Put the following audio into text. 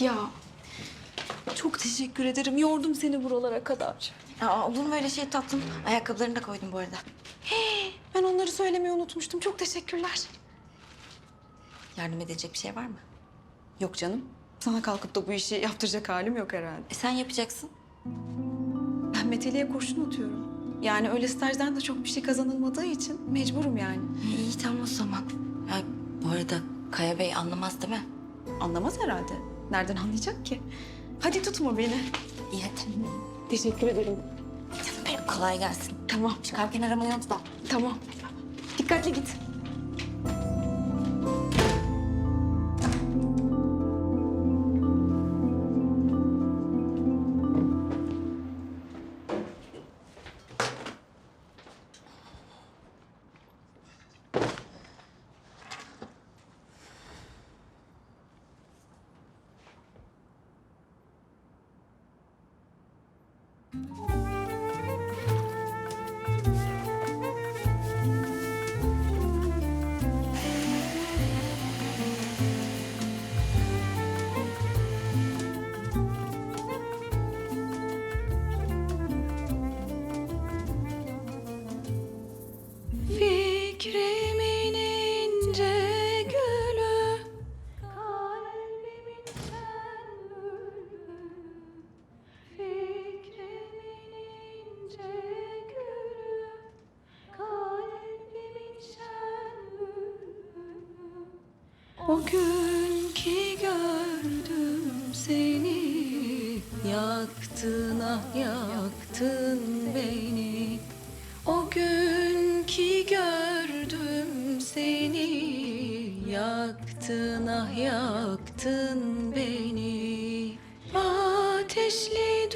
Ya çok teşekkür ederim. Yordum seni buralara kadar. Aa, olur mu öyle şey tatlım? Ayakkabılarını da koydum bu arada. Ben onları söylemeyi unutmuştum. Çok teşekkürler. Yardım edecek bir şey var mı? Yok canım. Sana kalkıp da bu işi yaptıracak halim yok herhalde. E, sen yapacaksın. Ben Meteli'ye kurşun atıyorum. Yani öyle stajdan da çok bir şey kazanılmadığı için mecburum yani. İyi tamam o zaman. Ya, bu arada Kaya Bey anlamaz değil mi? Anlamaz herhalde. Nereden anlayacak ki? Hadi tutma beni. İyi hadi. Teşekkür ederim. Canım benim kolay gelsin. Tamam, Çıkarken aramayı unutma. tamam. Dikkatli git. Oh. O gün gördüm seni Yaktın ah yaktın beni. O gün gördüm seni Yaktın ah yaktın beni. Ateşli